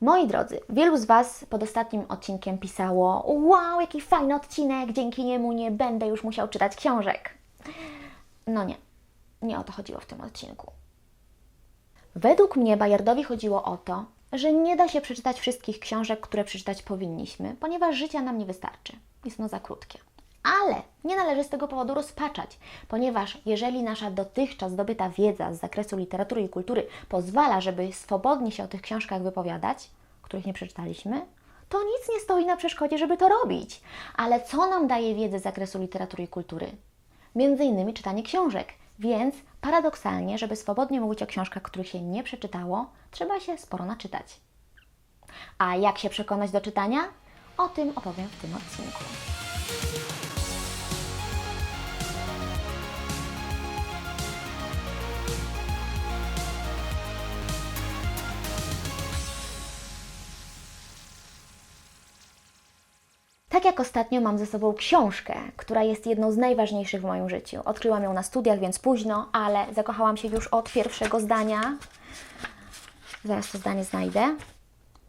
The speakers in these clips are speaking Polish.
Moi drodzy, wielu z Was pod ostatnim odcinkiem pisało: Wow, jaki fajny odcinek, dzięki niemu nie będę już musiał czytać książek. No nie, nie o to chodziło w tym odcinku. Według mnie Bajardowi chodziło o to, że nie da się przeczytać wszystkich książek, które przeczytać powinniśmy, ponieważ życia nam nie wystarczy. Jest ono za krótkie. Ale nie należy z tego powodu rozpaczać, ponieważ jeżeli nasza dotychczas zdobyta wiedza z zakresu literatury i kultury pozwala, żeby swobodnie się o tych książkach wypowiadać, których nie przeczytaliśmy, to nic nie stoi na przeszkodzie, żeby to robić. Ale co nam daje wiedzę z zakresu literatury i kultury? Między innymi czytanie książek. Więc paradoksalnie, żeby swobodnie mówić o książkach, których się nie przeczytało, trzeba się sporo naczytać. A jak się przekonać do czytania? O tym opowiem w tym odcinku. Tak jak ostatnio mam ze sobą książkę, która jest jedną z najważniejszych w moim życiu. Odkryłam ją na studiach, więc późno, ale zakochałam się już od pierwszego zdania. Zaraz to zdanie znajdę.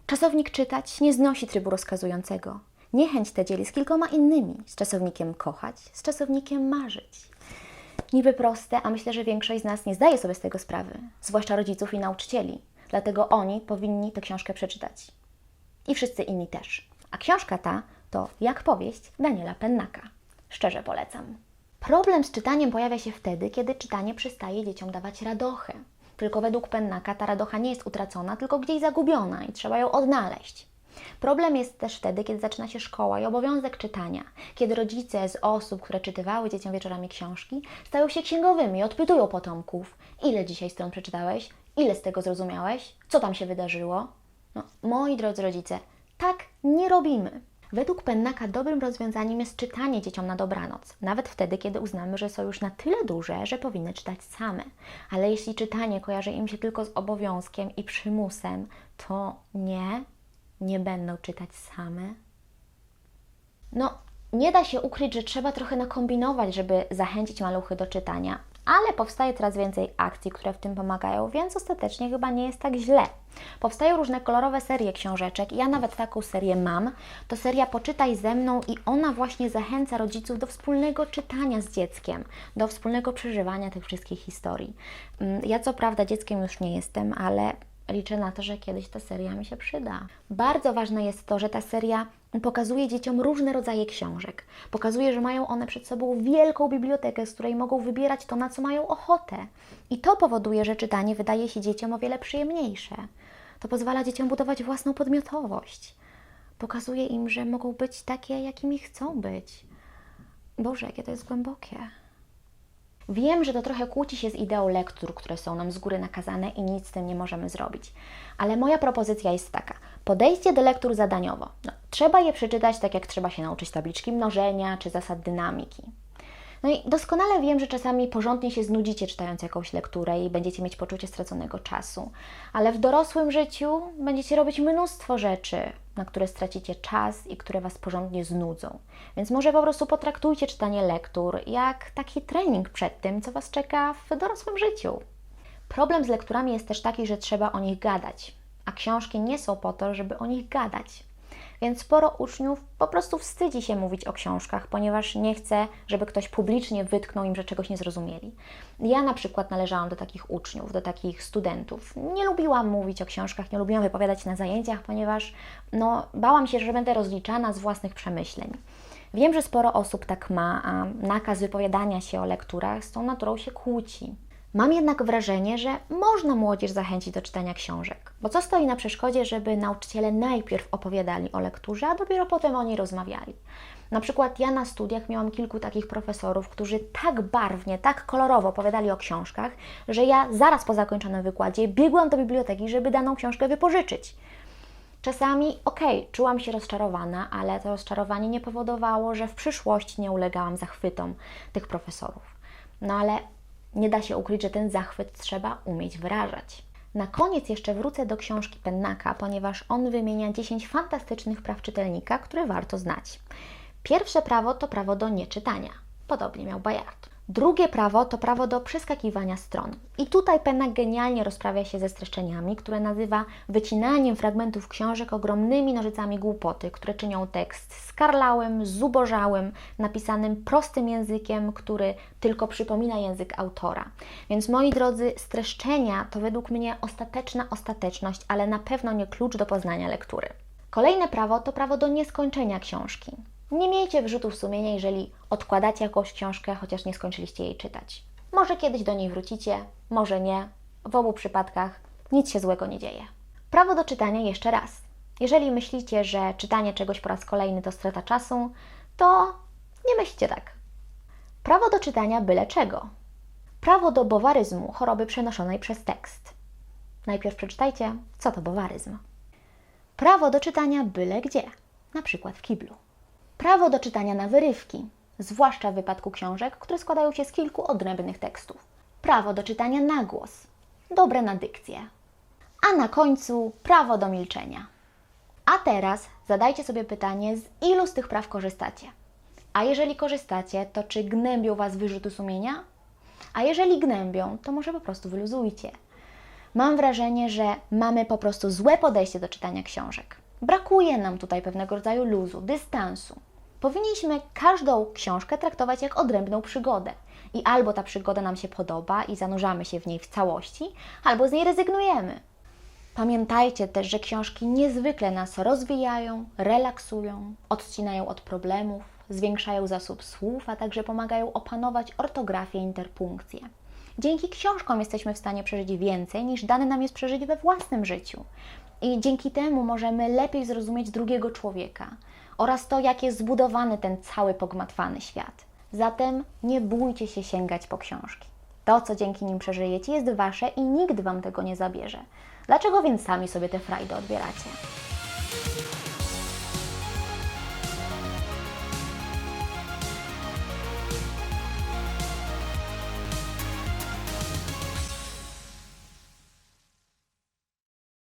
Czasownik czytać nie znosi trybu rozkazującego. Niechęć tę dzieli z kilkoma innymi. Z czasownikiem kochać, z czasownikiem marzyć. Niby proste, a myślę, że większość z nas nie zdaje sobie z tego sprawy, zwłaszcza rodziców i nauczycieli. Dlatego oni powinni tę książkę przeczytać. I wszyscy inni też. A książka ta to Jak powieść Daniela Pennaka. Szczerze polecam. Problem z czytaniem pojawia się wtedy, kiedy czytanie przestaje dzieciom dawać radochę. Tylko według Pennaka ta radocha nie jest utracona, tylko gdzieś zagubiona i trzeba ją odnaleźć. Problem jest też wtedy, kiedy zaczyna się szkoła i obowiązek czytania, kiedy rodzice z osób, które czytywały dzieciom wieczorami książki, stają się księgowymi i odpytują potomków, ile dzisiaj stron przeczytałeś, ile z tego zrozumiałeś, co tam się wydarzyło. No, moi drodzy rodzice, tak nie robimy. Według Pennaka dobrym rozwiązaniem jest czytanie dzieciom na dobranoc, nawet wtedy, kiedy uznamy, że są już na tyle duże, że powinny czytać same. Ale jeśli czytanie kojarzy im się tylko z obowiązkiem i przymusem, to nie, nie będą czytać same. No, nie da się ukryć, że trzeba trochę nakombinować, żeby zachęcić maluchy do czytania, ale powstaje coraz więcej akcji, które w tym pomagają, więc ostatecznie chyba nie jest tak źle. Powstają różne kolorowe serie książeczek, ja nawet taką serię mam. To seria Poczytaj ze mną i ona właśnie zachęca rodziców do wspólnego czytania z dzieckiem, do wspólnego przeżywania tych wszystkich historii. Mm, Ja co prawda dzieckiem już nie jestem, ale liczę na to, że kiedyś ta seria mi się przyda. Bardzo ważne jest to, że ta seria pokazuje dzieciom różne rodzaje książek. Pokazuje, że mają one przed sobą wielką bibliotekę, z której mogą wybierać to, na co mają ochotę. I to powoduje, że czytanie wydaje się dzieciom o wiele przyjemniejsze. To pozwala dzieciom budować własną podmiotowość. Pokazuje im, że mogą być takie, jakimi chcą być. Boże, jakie to jest głębokie. Wiem, że to trochę kłóci się z ideą lektur, które są nam z góry nakazane i nic z tym nie możemy zrobić. Ale moja propozycja jest taka. Podejście do lektur zadaniowo. No, trzeba je przeczytać tak, jak trzeba się nauczyć tabliczki mnożenia czy zasad dynamiki. No i doskonale wiem, że czasami porządnie się znudzicie czytając jakąś lekturę i będziecie mieć poczucie straconego czasu, ale w dorosłym życiu będziecie robić mnóstwo rzeczy, na które stracicie czas i które Was porządnie znudzą. Więc może po prostu potraktujcie czytanie lektur jak taki trening przed tym, co Was czeka w dorosłym życiu. Problem z lekturami jest też taki, że trzeba o nich gadać, a książki nie są po to, żeby o nich gadać. Więc sporo uczniów po prostu wstydzi się mówić o książkach, ponieważ nie chce, żeby ktoś publicznie wytknął im, że czegoś nie zrozumieli. Ja na przykład należałam do takich uczniów, do takich studentów. Nie lubiłam mówić o książkach, nie lubiłam wypowiadać na zajęciach, ponieważ no, bałam się, że będę rozliczana z własnych przemyśleń. Wiem, że sporo osób tak ma, a nakaz wypowiadania się o lekturach z tą naturą się kłóci. Mam jednak wrażenie, że można młodzież zachęcić do czytania książek, bo co stoi na przeszkodzie, żeby nauczyciele najpierw opowiadali o lekturze, a dopiero potem o niej rozmawiali. Na przykład ja na studiach miałam kilku takich profesorów, którzy tak barwnie, tak kolorowo opowiadali o książkach, że ja zaraz po zakończonym wykładzie biegłam do biblioteki, żeby daną książkę wypożyczyć. Czasami, okej, okay, czułam się rozczarowana, ale to rozczarowanie nie powodowało, że w przyszłości nie ulegałam zachwytom tych profesorów. No ale nie da się ukryć, że ten zachwyt trzeba umieć wyrażać. Na koniec jeszcze wrócę do książki Pennaka, ponieważ on wymienia 10 fantastycznych praw czytelnika, które warto znać. Pierwsze prawo to prawo do nieczytania. Podobnie miał Bayard. Drugie prawo to prawo do przeskakiwania stron. I tutaj Penna genialnie rozprawia się ze streszczeniami, które nazywa wycinaniem fragmentów książek ogromnymi nożycami głupoty, które czynią tekst skarlałym, zubożałym, napisanym prostym językiem, który tylko przypomina język autora. Więc moi drodzy, streszczenia to według mnie ostateczna ostateczność, ale na pewno nie klucz do poznania lektury. Kolejne prawo to prawo do nieskończenia książki. Nie miejcie wyrzutów sumienia, jeżeli odkładacie jakąś książkę, chociaż nie skończyliście jej czytać. Może kiedyś do niej wrócicie, może nie. W obu przypadkach nic się złego nie dzieje. Prawo do czytania jeszcze raz. Jeżeli myślicie, że czytanie czegoś po raz kolejny to strata czasu, to nie myślcie tak. Prawo do czytania byle czego. Prawo do bowaryzmu, choroby przenoszonej przez tekst. Najpierw przeczytajcie, co to bowaryzm. Prawo do czytania byle gdzie, na przykład w kiblu. Prawo do czytania na wyrywki, zwłaszcza w wypadku książek, które składają się z kilku odrębnych tekstów. Prawo do czytania na głos, dobre na dykcję. A na końcu prawo do milczenia. A teraz zadajcie sobie pytanie, z ilu z tych praw korzystacie? A jeżeli korzystacie, to czy gnębią Was wyrzuty sumienia? A jeżeli gnębią, to może po prostu wyluzujcie. Mam wrażenie, że mamy po prostu złe podejście do czytania książek. Brakuje nam tutaj pewnego rodzaju luzu, dystansu. Powinniśmy każdą książkę traktować jak odrębną przygodę. I albo ta przygoda nam się podoba i zanurzamy się w niej w całości, albo z niej rezygnujemy. Pamiętajcie też, że książki niezwykle nas rozwijają, relaksują, odcinają od problemów, zwiększają zasób słów, a także pomagają opanować ortografię i interpunkcję. Dzięki książkom jesteśmy w stanie przeżyć więcej niż dane nam jest przeżyć we własnym życiu. I dzięki temu możemy lepiej zrozumieć drugiego człowieka oraz to, jak jest zbudowany ten cały pogmatwany świat. Zatem nie bójcie się sięgać po książki. To, co dzięki nim przeżyjecie, jest wasze i nikt wam tego nie zabierze. Dlaczego więc sami sobie te frajdy odbieracie?